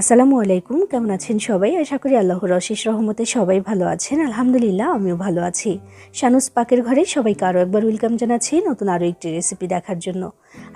আসসালামু আলাইকুম, কেমন আছেন সবাই? আশা করি আল্লাহর অশেষ রহমতে সবাই ভালো আছেন। আলহামদুলিল্লাহ, আমিও ভালো আছি। শানুস পাকের ঘরে সবাইকে আরও একবার ওয়েলকাম জানাচ্ছি নতুন আরও একটি রেসিপি দেখার জন্য।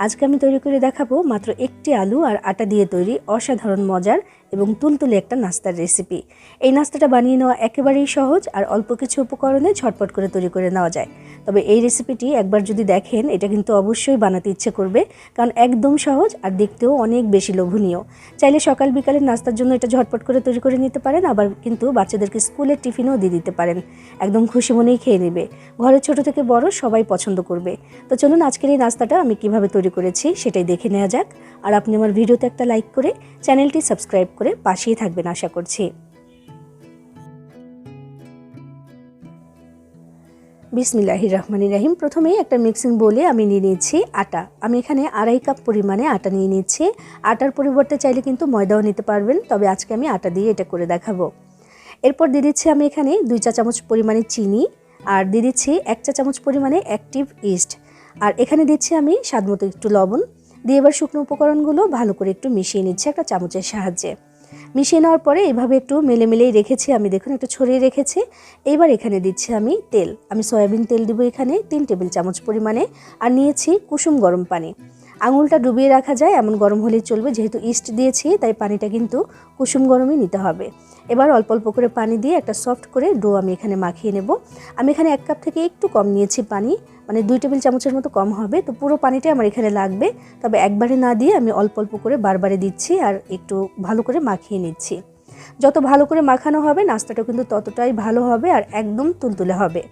আজকে আমি তৈরি করে দেখাবো মাত্র একটি আলু আর আটা দিয়ে তৈরি অসাধারণ মজার এবং তুলতুলে একটা নাস্তার রেসিপি এই নাস্তাটা বানিয়ে নেওয়া একেবারেই সহজ আর অল্প কিছু উপকরণে ঝটপট করে তৈরি করে নেওয়া যায়। তবে এই রেসিপিটি একবার যদি দেখেন, এটা কিন্তু অবশ্যই বানাতে ইচ্ছে করবে, কারণ একদম সহজ আর দেখতেও অনেক বেশি লোভনীয়। চাইলে সকাল বিকালের নাস্তার জন্য এটা ঝটপট করে তৈরি করে নিতে পারেন, আবার কিন্তু বাচ্চাদেরকে স্কুলের টিফিনও দিয়ে দিতে পারেন। একদম খুশি মনেই খেয়ে নেবে। ঘরের ছোট থেকে বড় সবাই পছন্দ করবে। তো চলুন আজকের এই নাস্তাটা আমি কীভাবে তৈরি করেছি সেটাই দেখে নেওয়া যাক। আর আপনি আমার ভিডিওতে একটা লাইক করে চ্যানেলটি সাবস্ক্রাইব করে পাশেই থাকবেন আশা করছি। বিসমিল্লাহির রহমানির রাহিম। প্রথমেই একটা মিক্সিং বলে আমি নিয়ে নিয়েছি আটা। আমি এখানে আড়াই কাপ পরিমাণে আটা নিয়ে নিচ্ছি আটার পরিবর্তে চাইলে কিন্তু ময়দাও নিতে পারবেন, তবে আজকে আমি আটা দিয়ে এটা করে দেখাবো। এরপর দিয়ে দিচ্ছি আমি এখানে দুই চা চামচ পরিমাণে চিনি, আর দিয়ে দিচ্ছি এক চা চামচ পরিমাণে অ্যাক্টিভ ইস্ট আর এখানে দিচ্ছি আমি স্বাদমতো একটু লবণ। দিয়ে এবার শুকনো উপকরণগুলো ভালো করে একটু মিশিয়ে নিচ্ছি একটা চামচের সাহায্যে। মিশিয়ে নেওয়ার পরে এভাবে একটু মেলে মেলেই রেখেছি, আমি দেখুন একটু ছড়িয়ে রেখেছি। এইবার এখানে দিচ্ছি আমি তেল। আমি সয়াবিন তেল দিব এখানে, তিন টেবিল চামচ পরিমাণে। আর নিয়েছি কুসুম গরম পানি। আঙুলটা ডুবিয়ে রাখা যায়, এমন গরম হলেই চলবে। যেহেতু ইস্ট দিয়েছি, তাই পানিটা কিন্তু কুসুম গরমই নিতে হবে। এবার অল্প অল্প করে পানি দিয়ে একটা সফট করে ডো আমি এখানে মাখিয়ে নেব। আমি এখানে এক কাপ থেকে একটু কম নিয়েছি পানি মানে দুই টেবিল চামচের মতো কম হবে। তো পুরো পানিটাই আমার এখানে লাগবে। তবে একবারে না দিয়ে আমি অল্প অল্প করে বারবারে দিচ্ছি আর একটু ভালো করে মাখিয়ে নিচ্ছি। যত ভালো করে মাখানো হবে নাস্তাটা কিন্তু ততটাই ভালো হবে আর একদম তুলতুলে হবে।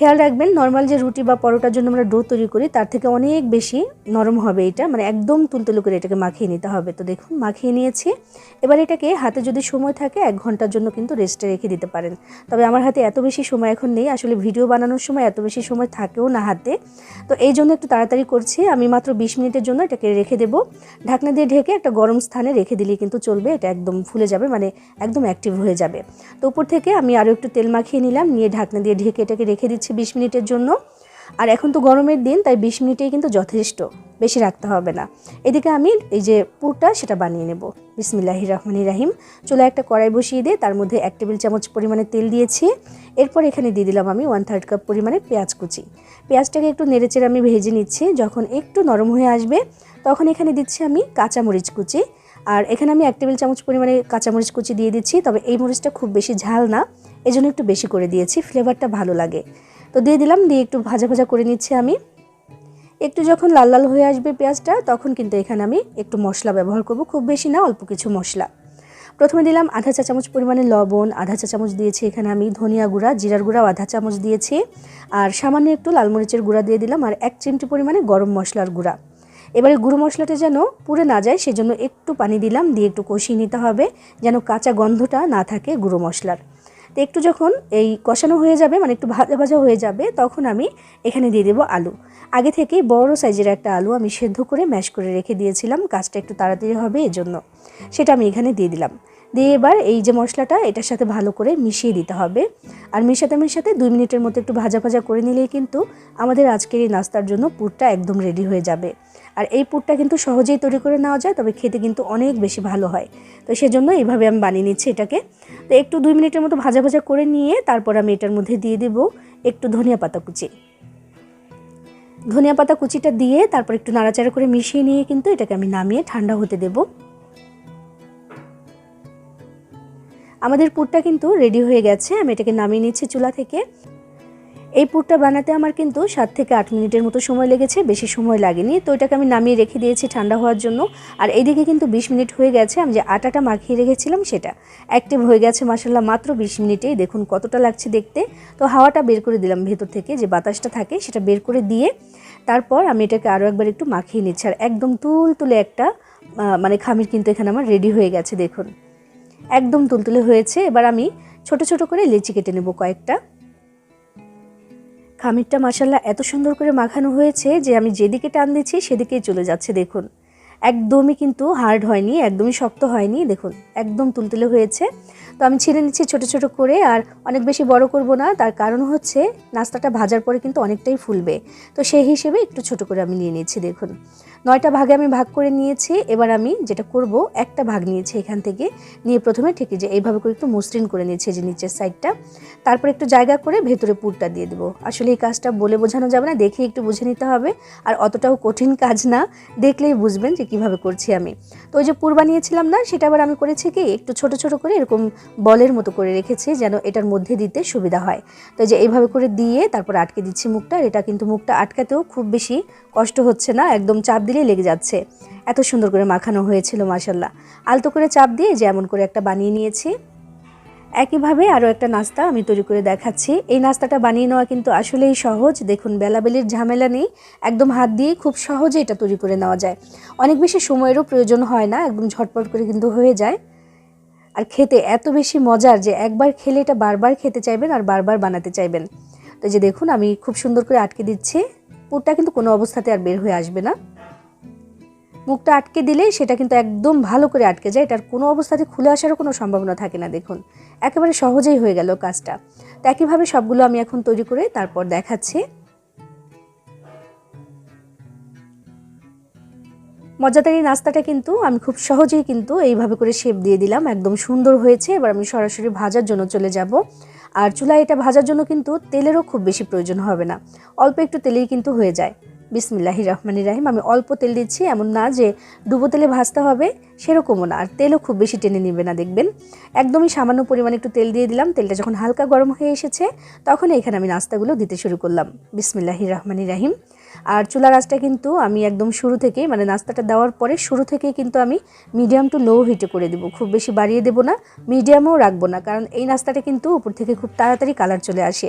খেয়াল রাখবেন নর্মাল যে রুটি বা পরোটার জন্য আমরা ডো তৈরি করি, তার থেকে অনেক বেশি নরম হবে এটা। মানে একদম তুলতুলে করে এটাকে মাখিয়ে নিতে হবে। তো দেখুন, মাখিয়ে নিয়েছি। এবার এটাকে হাতে যদি সময় থাকে, এক ঘণ্টার জন্য কিন্তু রেস্টে রেখে দিতে পারেন। তবে আমার হাতে এত বেশি সময় এখন নেই। আসলে ভিডিও বানানোর সময় এত বেশি সময় থাকেও না হাতে। তো এই জন্য একটু তাড়াতাড়ি করছি। আমি মাত্র বিশ মিনিটের জন্য এটাকে রেখে দেবো। ঢাকনা দিয়ে ঢেকে একটা গরম স্থানে রেখে দিলেই কিন্তু চলবে। এটা একদম ফুলে যাবে মানে একদম অ্যাক্টিভ হয়ে যাবে। তো উপর থেকে আমি আরও একটু তেল মাখিয়ে নিলাম। নিয়ে ঢাকনা দিয়ে ঢেকে এটাকে রেখে দিচ্ছি। বিশ মিনিটের জন্য। আর এখন তো গরমের দিন, তাই বিশ মিনিটেই কিন্তু যথেষ্ট। বেশি রাখতে হবে না। এদিকে আমি এই যে পুরটা, সেটা বানিয়ে নেব। বিসমিল্লাহি রহমানি রাহিম। চুলা একটা কড়াই বসিয়ে দিয়ে তার মধ্যে এক টেবিল চামচ পরিমাণে তেল দিয়েছি। এরপর এখানে দিয়ে দিলাম আমি ওয়ান থার্ড কাপ পরিমাণে পেঁয়াজ কুচি। পেঁয়াজটাকে একটু নেড়েচেড়ে আমি ভেজে নিচ্ছি। যখন একটু নরম হয়ে আসবে, তখন এখানে দিচ্ছি আমি কাঁচামরিচ কুচি। আর এখানে আমি এক টেবিল চামচ পরিমাণে কাঁচামরিচ কুচি দিয়ে দিচ্ছি। তবে এই মরিচটা খুব বেশি ঝাল না। এজন্য একটু বেশি করে দিয়েছি। ফ্লেভারটা ভালো লাগে। তো দিয়ে দিলাম, দিয়ে একটু ভাজা ভাজা করে নিচ্ছি আমি। একটু যখন লাল লাল হয়ে আসবে পেঁয়াজটা, তখন কিন্তু এখানে আমি একটু মশলা ব্যবহার করব, খুব বেশি না, অল্প কিছু মশলা। প্রথমে দিলাম আধা চা চামচ পরিমাণে লবণ, আধা চা চামচ দিয়েছি এখানে আমি ধনিয়া গুঁড়া, জিরার গুঁড়াও আধা চামচ দিয়েছি। আর সামান্য একটু লাল মরিচের গুঁড়া দিয়ে দিলাম, আর এক চিমটি পরিমাণে গরম মশলার গুঁড়া। এবারে গুঁড়ো মশলাটা যেন পুড়ে না যায়, সেজন্য একটু পানি দিলাম, দিয়ে একটু কষিয়ে নিতে হবে, যেন কাঁচা গন্ধটা না থাকে গুঁড়ো মশলার। তো একটু যখন এই কষানো হয়ে যাবে মানে একটু ভাজা ভাজা হয়ে যাবে, তখন আমি এখানে দিয়ে দেবো আলু। আগে থেকে বড় সাইজের একটা আলু আমি সেদ্ধ করে ম্যাশ করে রেখে দিয়েছিলাম। কাজটা একটু তাড়াতাড়ি হবে এজন্য। সেটা আমি এখানে দিয়ে দিলাম। দিয়ে এবার এই যে মশলাটা, এটার সাথে ভালো করে মিশিয়ে দিতে হবে। আর মিশাতে মিশাতে দুই মিনিটের মতো একটু ভাজা ভাজা করে নিলেই কিন্তু আমাদের আজকের এই নাস্তার জন্য পুরটা একদম রেডি হয়ে যাবে। আর এই পুরটা কিন্তু সহজেই তৈরি করে নেওয়া যায়, তবে খেতে কিন্তু অনেক বেশি ভালো হয়। তো সেজন্য এইভাবে আমি বানিয়ে নিচ্ছি এটাকে। তো একটু দুই মিনিটের মতো ভাজা ভাজা করে নিয়ে তারপর আমি এটার মধ্যে দিয়ে দেব একটু ধনিয়া পাতা কুচি। ধনিয়া পাতা কুচিটা দিয়ে তারপর একটু নাড়াচাড়া করে মিশিয়ে নিয়ে কিন্তু এটাকে আমি নামিয়ে ঠান্ডা হতে দেব। আমাদের পুরটা কিন্তু রেডি হয়ে গেছে। আমি এটাকে নামিয়ে নিচ্ছি চুলা থেকে। এই পুরটা বানাতে আমার কিন্তু সাত থেকে আট মিনিটের মতো সময় লেগেছে, বেশি সময় লাগেনি। তো এটাকে আমি নামিয়ে রেখে দিয়েছি ঠান্ডা হওয়ার জন্য। আর এইদিকে কিন্তু বিশ মিনিট হয়ে গেছে, আমি যে আটাটা মাখিয়ে রেখেছিলাম সেটা। অ্যাক্টিভ হয়ে গেছে মাসাল্লাহ মাত্র বিশ মিনিটেই। দেখুন কতটা লাগছে দেখতে। তো হাওয়াটা বের করে দিলাম ভেতর থেকে, যে বাতাসটা থাকে সেটা বের করে দিয়ে। তারপর আমি এটাকে আরও একবার একটু মাখিয়ে নিচ্ছি। আর একদম তুল তুলে একটা মানে খামির কিন্তু এখানে আমার রেডি হয়ে গেছে, দেখুন। একদম তুলতুলে হয়েছে। এবার আমি ছোট ছোট করে লেচি কেটে নেব কয়েকটা। খামিরটা মাসাল্লাহ এত সুন্দর করে মাখানো হয়েছে যে আমি যেদিকে টান দিচ্ছি সেদিকেই চলে যাচ্ছে, দেখুন। একদমই কিন্তু হার্ড হয়নি, একদমই শক্ত হয়নি, দেখুন, একদম তুলতুলে হয়েছে। তো আমি ছিঁড়ে নিচ্ছি ছোট ছোট করে আর অনেক বেশি বড় করব না, তার কারণ হচ্ছে নাস্তাটা ভাজার পরে কিন্তু অনেকটাই ফুলবে। তো সেই হিসেবে একটু ছোট করে আমি নিয়ে নিচ্ছি, দেখুন। নয়টা ভাগে আমি ভাগ করে নিয়েছি, এবার আমি যেটা করব, একটা ভাগ নিয়েছি এখান থেকে, নিয়ে প্রথমে ঠিক যে এইভাবে করে একটু মসৃণ করে নিয়েছি যে নিচের সাইডটা তারপর একটু জায়গা করে ভেতরে পুরটা দিয়ে দেবো। আসলে এই কাজটা বলে বোঝানো যাবে না, দেখে একটু বুঝে নিতে হবে। আর অতটাও কঠিন কাজ না, দেখলেই বুঝবেন যে কীভাবে করছি আমি। তো ওই যে পুর বানিয়েছিলাম না, সেটা আবার আমি করেছি কি, একটু ছোট ছোট করে এরকম বলের মতো করে রেখেছি যেন এটার মধ্যে দিতে সুবিধা হয়। তো যে এইভাবে করে দিয়ে তারপর আটকে দিচ্ছি মুখটা এটা কিন্তু মুখটা আটকাতেও খুব বেশি কষ্ট হচ্ছে না, একদম চাপ দিলেই লেগে যাচ্ছে। এত সুন্দর করে মাখানো হয়েছিল মাসাল্লাহ আলতো করে চাপ দিয়ে যেমন করে একটা বানিয়ে নিয়েছি। একইভাবে আরও একটা নাস্তা আমি তৈরি করে দেখাচ্ছি। এই নাস্তাটা বানিয়ে নেওয়া কিন্তু আসলেই সহজ। দেখুন, বেলাবেলির ঝামেলা নেই। একদম হাত দিয়ে খুব সহজে এটা তৈরি করে নেওয়া যায়। অনেক বেশি সময়েরও প্রয়োজন হয় না, একদম ঝটপট করে কিন্তু হয়ে যায়। আর খেতে এত বেশি মজার যে একবার খেলে এটা বারবার খেতে চাইবেন আর বারবার বানাতে চাইবেন। তো যে দেখুন, আমি খুব সুন্দর করে আটকে দিচ্ছি। পুরটা কিন্তু কোনো অবস্থাতে আর বের হয়ে আসবে না। মুখটা আটকে দিলেই সেটা কিন্তু একদম ভালো করে আটকে যায়। এটার কোনো অবস্থাতে খুলে আসারও কোনো সম্ভাবনা থাকে না, দেখুন। একেবারে সহজেই হয়ে গেল কাজটা। তো একইভাবে সবগুলো আমি এখন তৈরি করে তারপর দেখাচ্ছি। মজাদার এই নাস্তাটা কিন্তু আমি খুব সহজেই কিন্তু এইভাবে করে শেপ দিয়ে দিলাম। একদম সুন্দর হয়েছে। এবার আমি সরাসরি ভাজার জন্য চলে যাব। আর চুলায় এটা ভাজার জন্য কিন্তু তেলেরও খুব বেশি প্রয়োজন হবে না। অল্প একটু তেলেই কিন্তু হয়ে যায়। বিসমিল্লাহি রহমানি রাহিম। আমি অল্প তেল দিচ্ছি, এমন না যে ডুবো তেলে ভাজতে হবে, সেরকমও না। আর তেলও খুব বেশি টেনে নেবে না, দেখবেন। একদমই সামান্য পরিমাণে একটু তেল দিয়ে দিলাম, তেলটা যখন হালকা গরম হয়ে এসেছে, তখন এখানে আমি নাস্তাগুলো দিতে শুরু করলাম। বিসমিল্লাহি রহমানি রাহিম। আর চুলা গাছটা কিন্তু আমি একদম শুরু থেকে মানে নাস্তাটা দেওয়ার পরে শুরু থেকে কিন্তু আমি মিডিয়াম টু লো হিটে করে দেবো। খুব বেশি বাড়িয়ে দেবো না মিডিয়ামও রাখব না, কারণ এই নাস্তাটা কিন্তু উপর থেকে খুব তাড়াতাড়ি কালার চলে আসে।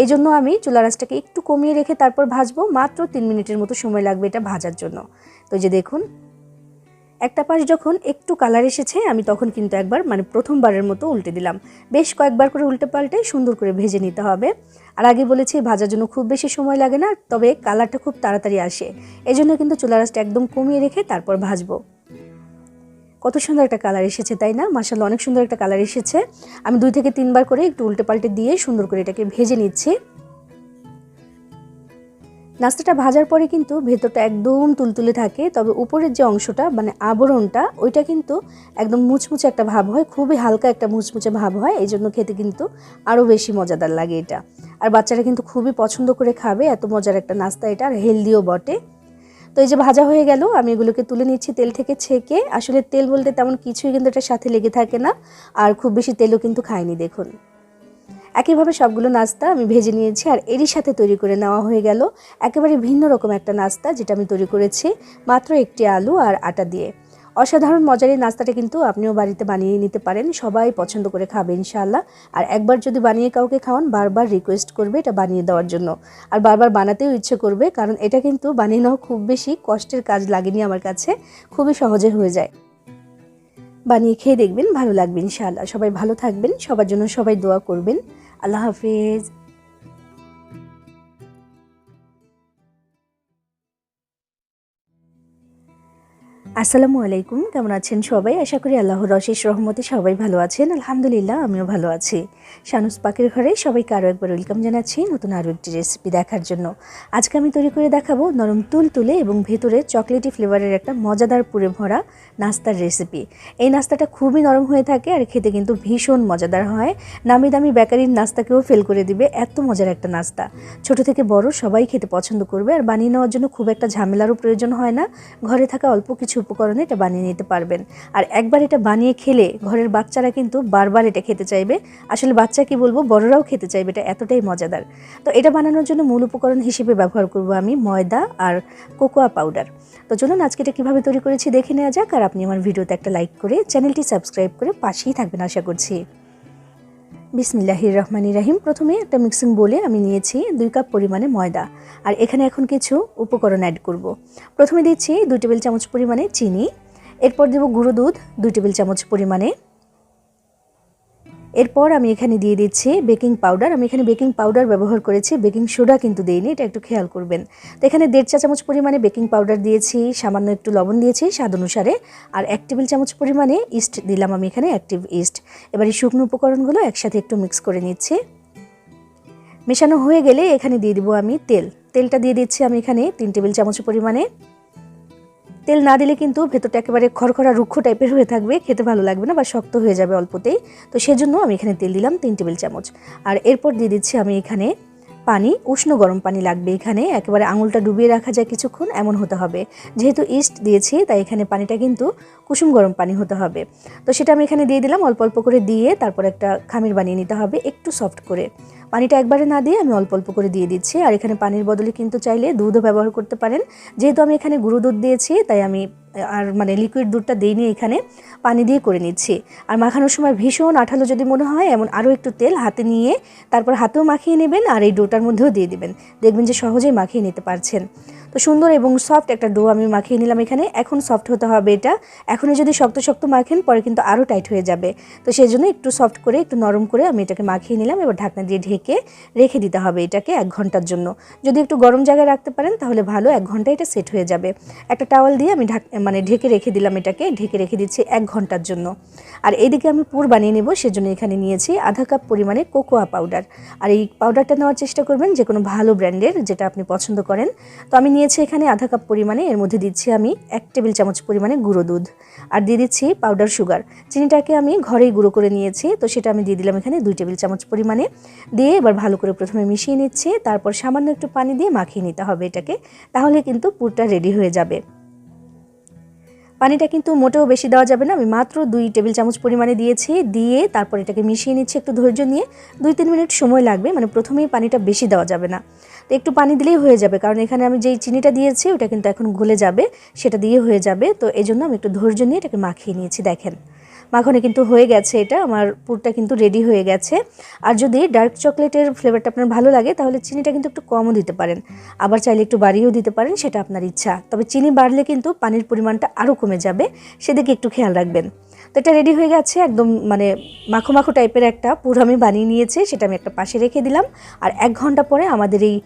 এই জন্য আমি চুলা গাছটাকে একটু কমিয়ে রেখে তারপর ভাজবো, মাত্র তিন মিনিটের মতো সময় লাগবে এটা ভাজার জন্য। তো যে দেখুন একটা পাশ যখন একটু কালার এসেছে, আমি তখন কিন্তু একবার মানে প্রথমবারের মতো উল্টে দিলাম। বেশ কয়েকবার করে উল্টে পাল্টে সুন্দর করে ভেজে নিতে হবে। আর আগে বলেছি, ভাজার জন্য খুব বেশি সময় লাগে না, তবে কালারটা খুব তাড়াতাড়ি আসে। এই জন্য কিন্তু চুলার আঁচটা একদম কমিয়ে রেখে তারপর ভাজবো। কত সুন্দর একটা কালার এসেছে, তাই না? মাসাল্লাহ অনেক সুন্দর একটা কালার এসেছে। আমি দুই থেকে তিনবার করে একটু উল্টে পাল্টে দিয়ে সুন্দর করে এটাকে ভেজে নিচ্ছি। নাস্তাটা ভাজার পরে কিন্তু ভেতরটা একদম তুলতুলে থাকে, তবে উপরের যে অংশটা মানে আবরণটা, ওইটা কিন্তু একদম মুচমুচে একটা ভাব হয়, খুবই হালকা একটা মুচমুচে ভাব হয় এই জন্য খেতে কিন্তু আরও বেশি মজাদার লাগে এটা। আর বাচ্চারা কিন্তু খুবই পছন্দ করে খাবে, এত মজার একটা নাস্তা এটা, আর হেলদিও বটে। তো এই যে ভাজা হয়ে গেল, আমি এগুলোকে তুলে নিচ্ছি তেল থেকে ছেঁকে। আসলে তেল বলতে তেমন কিছুই কিন্তু এটার সাথে লেগে থাকে না, আর খুব বেশি তেলও কিন্তু খায়নি দেখুন। একইভাবে সবগুলো নাস্তা আমি ভেজে নিয়েছি আর এরই সাথে তৈরি করে নেওয়া হয়ে গেল। একেবারে ভিন্ন রকম একটা নাস্তা যেটা আমি তৈরি করেছি, মাত্র একটি আলু আর আটা দিয়ে। অসাধারণ মজার এই নাস্তাটা কিন্তু আপনিও বাড়িতে বানিয়ে নিতে পারেন, সবাই পছন্দ করে খাবে ইনশাআল্লাহ। আর একবার যদি বানিয়ে কাউকে খাওয়ান, বারবার রিকোয়েস্ট করবে এটা বানিয়ে দেওয়ার জন্য। আর বারবার বানাতেও ইচ্ছে করবে, কারণ এটা কিন্তু বানিয়ে নেওয়া খুব বেশি কষ্টের কাজ লাগেনি আমার কাছে, খুবই সহজে হয়ে যায়। বানিয়ে খেয়ে দেখবেন, ভালো লাগবে ইনশাআল্লাহ। সবাই ভালো থাকবেন, সবার জন্য সবাই দোয়া করবেন। আল্লাহ হাফিজ আসসালামু আলাইকুম, কেমন আছেন সবাই? আশা করি আল্লাহর অশেষ রহমতে সবাই ভালো আছেন। আলহামদুলিল্লাহ, আমিও ভালো আছি। শানুস পাকের ঘরে সবাইকে আরও একবার ওয়েলকাম জানাচ্ছি নতুন আরও একটি রেসিপি দেখার জন্য। আজকে আমি তৈরি করে দেখাবো নরম তুল তুলে এবং ভেতরে চকলেটি ফ্লেভারের একটা মজাদার পুরে ভরা নাস্তার রেসিপি এই নাস্তাটা খুবই নরম হয়ে থাকে আর খেতে কিন্তু ভীষণ মজাদার হয়। নামি দামি বেকারির নাস্তাকেও ফেল করে দিবে এত মজার একটা নাস্তা। ছোট থেকে বড় সবাই খেতে পছন্দ করবে আর বানিয়ে নেওয়ার জন্য খুব একটা ঝামেলারও প্রয়োজন হয় না। ঘরে থাকা অল্প কিছু উপকরণে এটা বানিয়ে নিতে পারবেন। আর একবার এটা বানিয়ে খেলে ঘরের বাচ্চারা কিন্তু বারবার এটা খেতে চাইবে। আসলে বাচ্চা কি বলব? বড়রাও খেতে চাইবে, এটা এতটাই মজাদার। তো এটা বানানোর জন্য মূল উপকরণ হিসেবে ব্যবহার করব আমি ময়দা আর কোকোয়া পাউডার। তো চলুন আজকে এটা কীভাবে তৈরি করেছি দেখে নেওয়া যাক। আর আপনি আমার ভিডিওতে একটা লাইক করে চ্যানেলটি সাবস্ক্রাইব করে পাশেই থাকবেন, আশা করছি। বিসমিল্লাহির রহমানি রাহিম প্রথমে একটা মিক্সিং বোলে আমি নিয়েছি দুই কাপ পরিমাণে ময়দা। আর এখানে এখন কিছু উপকরণ অ্যাড করব। প্রথমে দিচ্ছি দুই টেবিল চামচ পরিমাণে চিনি। এরপর দেব গুঁড়ো দুধ, দুই টেবিল চামচ পরিমাণে এরপর আমি এখানে দিয়ে দিচ্ছি বেকিং পাউডার। আমি এখানে বেকিং পাউডার ব্যবহার করেছি, বেকিং সোডা কিন্তু দিইনি, এটা একটু খেয়াল করবেন। তো এখানে দেড় চা চামচ পরিমাণে বেকিং পাউডার দিয়েছি, সামান্য একটু লবণ দিয়েছি স্বাদ অনুসারে, আর এক টেবিল চামচ পরিমাণে ইস্ট দিলাম আমি এখানে, অ্যাক্টিভ ইস্ট। এবার এই শুকনো উপকরণগুলো একসাথে একটু মিক্স করে নিচ্ছি। মেশানো হয়ে গেলে এখানে দিয়ে দিব আমি তেল। তেলটা দিয়ে দিচ্ছি আমি এখানে তিন টেবিল চামচ পরিমাণে। তেল না দিলে কিন্তু ভেতরটা একেবারে খড়খড়া, রুক্ষ টাইপের হয়ে থাকবে। খেতে ভালো লাগবে না বা শক্ত হয়ে যাবে অল্পতেই। তো সেজন্য আমি এখানে তেল দিলাম তিন টেবিল চামচ। আর এরপর দিয়ে দিচ্ছি আমি এখানে পানি, উষ্ণ গরম পানি লাগবে এখানে। একেবারে আঙুলটা ডুবিয়ে রাখা যায় কিছুক্ষণ, এমন হতে হবে। যেহেতু ইস্ট দিয়েছি, তাই এখানে পানিটা কিন্তু কুসুম গরম পানি হতে হবে। তো সেটা আমি এখানে দিয়ে দিলাম, অল্প অল্প করে দিয়ে তারপর একটা খামির বানিয়ে নিতে হবে, একটু সফট করে। পানিটা একবারে না দিয়ে আমি অল্প অল্প করে দিয়ে দিচ্ছি। আর এখানে পানির বদলে কিন্তু চাইলে দুধও ব্যবহার করতে পারেন। যেহেতু আমি এখানে গুঁড়ো দুধ দিয়েছি, তাই আমি আর মানে লিকুইড দুধটা দিইনি এখানে, পানি দিয়ে করে নিচ্ছি। আর মাখানোর সময় ভীষণ আঠালো যদি মনে হয়, এমন আরও একটু তেল হাতে নিয়ে তারপর হাতেও মাখিয়ে নেবেন আর এই ডোটার মধ্যেও দিয়ে দেবেন। দেখবেন যে সহজেই মাখিয়ে নিতে পারছেন। তো সুন্দর এবং সফট একটা ডো আমি মাখিয়ে নিলাম এখানে। এখন সফট হতে হবে এটা। এখনই যদি শক্ত শক্ত মাখেন, পরে কিন্তু আরও টাইট হয়ে যাবে। তো সেই জন্য একটু সফট করে, একটু নরম করে আমি এটাকে মাখিয়ে নিলাম। এবার ঢাকনা দিয়ে ঢেকে রেখে দিতে হবে এটাকে এক ঘণ্টার জন্য। যদি একটু গরম জায়গায় রাখতে পারেন, তাহলে ভালো। এক ঘণ্টা এটা সেট হয়ে যাবে। একটা টাওয়াল দিয়ে আমি ঢাক মানে ঢেকে রেখে দিলাম এটাকে, ঢেকে রেখে দিচ্ছি এক ঘণ্টার জন্য। আর এইদিকে আমি পুর বানিয়ে নেব, সেজন্য এখানে নিয়েছি আধা কাপ পরিমাণে কোকোয়া পাউডার। আর এই পাউডারটা নেওয়ার চেষ্টা করবেন যে কোনো ভালো ব্র্যান্ডের, যেটা আপনি পছন্দ করেন। তো আমি নিয়েছি এখানে আধা কাপ পরিমাণে, এর মধ্যে দিচ্ছি আমি এক টেবিল চামচ পরিমাণে গুঁড়ো দুধ। আর দিয়ে দিচ্ছি পাউডার সুগার। চিনিটাকে আমি ঘরেই গুঁড়ো করে নিয়েছি, তো সেটা আমি দিয়ে দিলাম এখানে দুই টেবিল চামচ পরিমাণে। দিয়ে এবার ভালো করে প্রথমে মিশিয়ে নিচ্ছি, তারপর সামান্য একটু পানি দিয়ে মাখিয়ে নিতে হবে এটাকে, তাহলে কিন্তু পুরটা রেডি হয়ে যাবে। পানিটা কিন্তু মোটেও বেশি দেওয়া যাবে না। আমি মাত্র দুই টেবিল চামচ পরিমাণে দিয়েছি। দিয়ে তারপর এটাকে মিশিয়ে নিচ্ছি একটু ধৈর্য নিয়ে। দুই তিন মিনিট সময় লাগবে মানে প্রথমেই পানিটা বেশি দেওয়া যাবে না। তো একটু পানি দিলেই হয়ে যাবে, কারণ এখানে আমি যেই চিনিটা দিয়েছি, ওটা কিন্তু এখন গলে যাবে, সেটা দিয়ে হয়ে যাবে। তো এই জন্য আমি একটু ধৈর্য নিয়ে এটাকে মাখিয়ে নিয়েছি, দেখেন। মাখনে কিন্তু হয়ে গেছে এটা। আমার পুরটা কিন্তু রেডি হয়ে গেছে। আর যদি ডার্ক চকলেটের ফ্লেভারটা আপনার ভালো লাগে, তাহলে চিনিটা কিন্তু একটু কমও দিতে পারেন। আবার চাইলে একটু বাড়িয়েও দিতে পারেন, সেটা আপনার ইচ্ছা। তবে চিনি বাড়লে কিন্তু পানির পরিমাণটা আরও কমে যাবে। সেদিকে একটু খেয়াল রাখবেন। তো এটা রেডি হয়ে গেছে, একদম মানে মাখো মাখো টাইপের একটা পুরো আমি বানিয়ে নিয়েছি, সেটা আমি একটা পাশে রেখে দিলাম। আর এক ঘণ্টা পরে আমাদের এই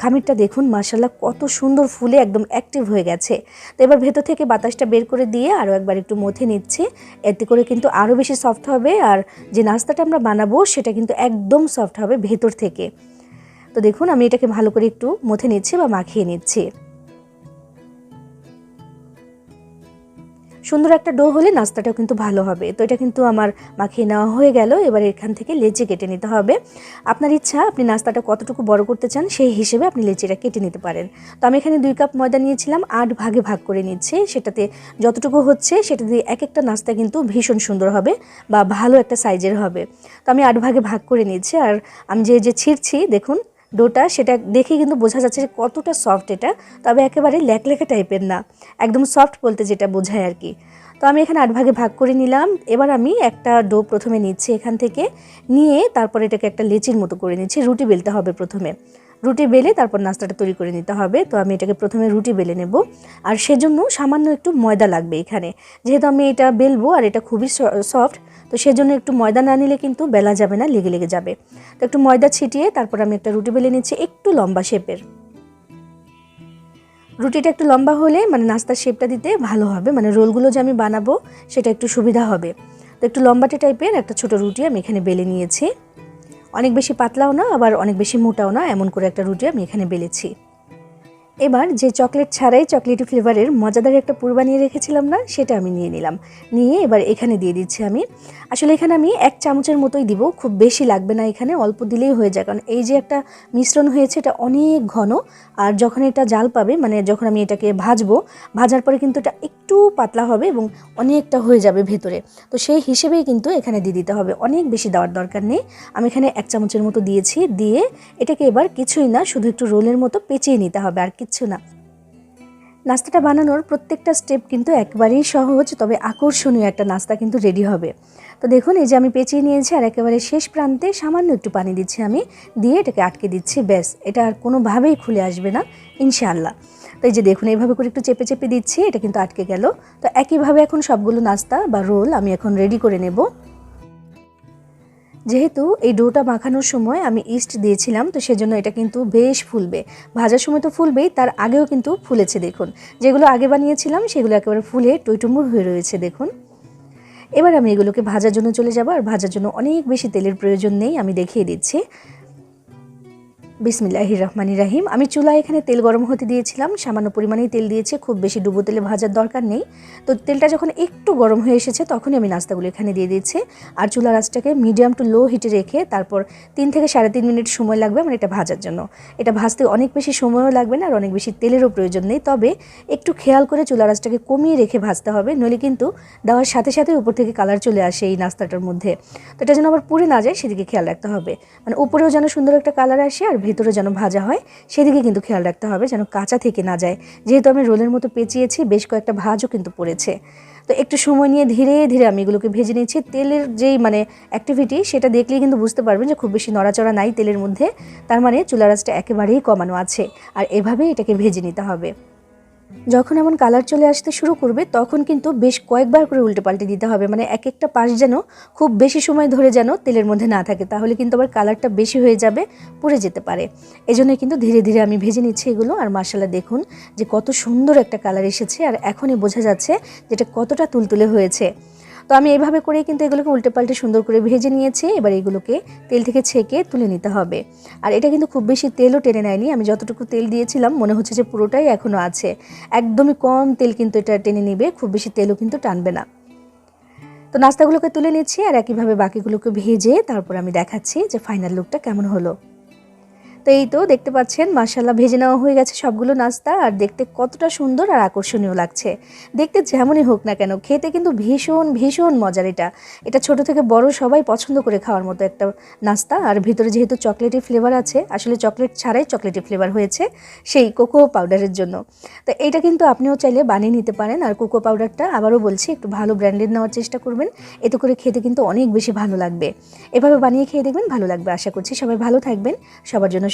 খামিরটা দেখুন মার্শাল্লাহ কত সুন্দর ফুলে একদম অ্যাক্টিভ হয়ে গেছে। তো এবার ভেতর থেকে বাতাসটা বের করে দিয়ে আরও একবার একটু মথে নিচ্ছি। এতে করে কিন্তু আরও বেশি সফট হবে আর যে নাস্তাটা আমরা বানাবো, সেটা কিন্তু একদম সফট হবে ভেতর থেকে। তো দেখুন, আমি এটাকে ভালো করে একটু মথে নিচ্ছি বা মাখিয়ে নিচ্ছি। সুন্দর একটা ডো হলে নাস্তাটাও কিন্তু ভালো হবে। তো এটা কিন্তু আমার মাখিয়ে নেওয়া হয়ে গেল। এবার এখান থেকে লেচি কেটে নিতে হবে। আপনার ইচ্ছা আপনি নাস্তাটা কতটুকু বড় করতে চান সেই হিসেবে আপনি লেচিটা কেটে নিতে পারেন। তো আমি এখানে দুই কাপ ময়দা নিয়েছিলাম, আট ভাগে ভাগ করে নিচ্ছে। সেটাতে যতটুকু হচ্ছে সেটা দিয়ে এক একটা নাস্তা কিন্তু ভীষণ সুন্দর হবে বা ভালো একটা সাইজের হবে। তো আমি আট ভাগে ভাগ করে নিচ্ছি আর আমি যে যে ছিঁড়ছি, দেখুন ডোটা সেটা দেখে কিন্তু বোঝা যাচ্ছে যে কতটা সফট এটা। তবে একেবারে ল্যাকলেখা টাইপের না, একদম সফট বলতে যেটা বোঝায় আর কি। তো আমি এখানে আট ভাগে ভাগ করে নিলাম। এবার আমি একটা ডো প্রথমে নিচ্ছি এখান থেকে, নিয়ে তারপর এটাকে একটা লেচির মতো করে নিচ্ছি, রুটি বেলতে হবে প্রথমে। রুটি বেলে তারপর নাস্তাটা তৈরি করে নিতে হবে। তো আমি এটাকে প্রথমে রুটি বেলে নেব। আর সেজন্য সামান্য একটু ময়দা লাগবে এখানে। যেহেতু আমি এটা বেলবো আর এটা খুবই সফট, তো সেজন্য একটু ময়দা না নিলে কিন্তু বেলা যাবে না, লেগে লেগে যাবে। তো একটু ময়দা ছিটিয়ে তারপর আমি একটা রুটি বেলে নিচ্ছি একটু লম্বা শেপের। রুটিটা একটু লম্বা হলে মানে নাস্তার শেপটা দিতে ভালো হবে। মানে রোলগুলো যে আমি বানাবো সেটা একটু সুবিধা হবে। তো একটু লম্বাটে টাইপের একটা ছোট রুটি আমি এখানে বেলে নিয়েছি। অনেক বেশি পাতলাও না, আবার অনেক বেশি মোটাও না, এমন করে একটা রুটি আমি এখানে বেলেছি। এবার যে চকলেট ছাড়াই চকলেটি ফ্লেভারের মজাদার একটা পুর বানিয়ে রেখেছিলাম না, সেটা আমি নিয়ে নিলাম। নিয়ে এবার এখানে দিয়ে দিচ্ছি আমি। আসলে এখানে আমি এক চামচের মতোই দিব, খুব বেশি লাগবে না এখানে, অল্প দিলেই হয়ে যায়। কারণ এই যে একটা মিশ্রণ হয়েছে, এটা অনেক ঘন, আর যখন এটা জাল পাবে মানে যখন আমি এটাকে ভাজবো, ভাজার পরে কিন্তু এটা একটু পাতলা হবে এবং অনেকটা হয়ে যাবে ভেতরে। তো সেই হিসেবেই কিন্তু এখানে দিয়ে দিতে হবে। অনেক বেশি দেওয়ার দরকার নেই। আমি এখানে এক চামচের মতো দিয়েছি, দিয়ে এটাকে এবার কিছুই না, শুধু একটু রোলের মতো পেঁচিয়ে নিতে হবে। আর কিচ্ছু না। নাস্তাটা বানানোর প্রত্যেকটা স্টেপ কিন্তু একবারেই সহজ, তবে আকর্ষণীয় একটা নাস্তা কিন্তু রেডি হবে। তো দেখুন, এই যে আমি পেঁচিয়ে নিয়েছি আর একেবারে শেষ প্রান্তে সামান্য একটু পানি দিচ্ছি আমি, দিয়ে এটাকে আটকে দিচ্ছি, ব্যাস। এটা আর কোনোভাবেই খুলে আসবে না, ইনশাআল্লাহ। তো এই যে দেখুন, এইভাবে করে একটু চেপে চেপে দিচ্ছি, এটা কিন্তু আটকে গেল। তো একইভাবে এখন সবগুলো নাস্তা বা রোল আমি এখন রেডি করে নেব। যেহেতু এই ডোটা মাখানোর সময় আমি ইস্ট দিয়েছিলাম, তো সেজন্য এটা কিন্তু বেশ ফুলবে। ভাজার সময় তো ফুলবেই, তার আগেও কিন্তু ফুলেছে, দেখুন। যেগুলো আগে বানিয়েছিলাম, সেগুলো একেবারে ফুলে টইটুম্বুর হয়ে রয়েছে, দেখুন। এবার আমি এগুলোকে ভাজার জন্য চলে যাব, আর ভাজার জন্য অনেক বেশি তেলের প্রয়োজন নেই, আমি দেখিয়ে দিচ্ছি। বিসমিল্লাহ রহমানি রাহিম আমি চুলায় এখানে তেল গরম হতে দিয়েছিলাম, সামান্য পরিমাণেই তেল দিয়েছি, খুব বেশি ডুবো তেলে ভাজার দরকার নেই। তো তেলটা যখন একটু গরম হয়ে এসেছে, তখনই আমি নাস্তাগুলো এখানে দিয়ে দিচ্ছি আর চুলা রাসটাকে মিডিয়াম টু লো হিটে রেখে তারপর তিন থেকে সাড়ে তিন মিনিট সময় লাগবে আমার এটা ভাজার জন্য। এটা ভাজতে অনেক বেশি সময়ও লাগবে না আর অনেক বেশি তেলেরও প্রয়োজন নেই। তবে একটু খেয়াল করে চুলা রাসটাকে কমিয়ে রেখে ভাজতে হবে, নইলে কিন্তু দেওয়ার সাথে সাথে উপর থেকে কালার চলে আসে এই নাস্তাটার মধ্যে। তো এটা যেন আবার পুড়ে না যায়, সেদিকে খেয়াল রাখতে হবে। মানে উপরেও যেন সুন্দর একটা কালার আসে আর ভেতরে যেন ভাজা হয়, সেদিকে কিন্তু খেয়াল রাখতে হবে যেন কাঁচা থেকে না যায়। যেহেতু আমি রোলের মতো পেঁচিয়েছি, বেশ কয়েকটা ভাজও কিন্তু পড়েছে। তো একটু সময় নিয়ে ধীরে ধীরে আমি এগুলোকে ভেজে নিচ্ছি। তেলের যেই মানে অ্যাক্টিভিটি সেটা দেখলেই কিন্তু বুঝতে পারবেন যে খুব বেশি নড়াচড়া নাই তেলের মধ্যে। তার মানে চুলারাজটা একেবারেই কমানো আছে। আর এভাবেই এটাকে ভেজে নিতে হবে। যখন এমন কালার চলে আসতে শুরু করবে, তখন কিন্তু বেশ কয়েকবার করে উল্টে পাল্টে দিতে হবে। মানে এক একটা পাশ যেন খুব বেশি সময় ধরে যেন তেলের মধ্যে না থাকে, তাহলে কিন্তু আবার কালারটা বেশি হয়ে যাবে, পুড়ে যেতে পারে। এজন্য কিন্তু ধীরে ধীরে আমি ভেজে নিচ্ছি এগুলো। আর মার্শাল্লাহ দেখুন যে কত সুন্দর একটা কালার এসেছে। আর এখনই বোঝা যাচ্ছে যেটা কতটা তুলতুলে হয়েছে। তো আমি এইভাবে করেই কিন্তু এগুলোকে উল্টে পাল্টে সুন্দর করে ভেজে নিয়েছি। এবার এগুলোকে তেল থেকে ছেঁকে তুলে নিতে হবে। আর এটা কিন্তু খুব বেশি তেলও টেনে নেয়নি। আমি যতটুকু তেল দিয়েছিলাম, মনে হচ্ছে যে পুরোটাই এখনও আছে। একদমই কম তেল কিন্তু এটা টেনে নিবে, খুব বেশি তেলও কিন্তু টানবে না। তো নাস্তাগুলোকে তুলে নিচ্ছি আর একইভাবে বাকিগুলোকে ভেজে তারপর আমি দেখাচ্ছি যে ফাইনাল লুকটা কেমন হলো। তো এই তো দেখতে পাচ্ছেন মাসাল্লাহ ভেজে নেওয়া হয়ে গেছে সবগুলো নাস্তা। আর দেখতে কতটা সুন্দর আর আকর্ষণীয় লাগছে। দেখতে যেমনই হোক না কেন, খেতে কিন্তু ভীষণ ভীষণ মজার এটা। এটা ছোট থেকে বড় সবাই পছন্দ করে খাওয়ার মতো একটা নাস্তা। আর ভিতরে যেহেতু চকলেটি ফ্লেভার আছে, আসলে চকলেট ছাড়াই চকলেটি ফ্লেভার হয়েছে সেই কোকো পাউডারের জন্য। তো এইটা কিন্তু আপনিও চাইলে বানিয়ে নিতে পারেন। আর কোকো পাউডারটা আবারও বলছি, একটু ভালো ব্র্যান্ডেড নেওয়ার চেষ্টা করবেন। এতে করে খেতে কিন্তু অনেক বেশি ভালো লাগবে। এভাবে বানিয়ে খেয়ে দেখবেন, ভালো লাগবে। আশা করছি সবাই ভালো থাকবেন। সবার জন্য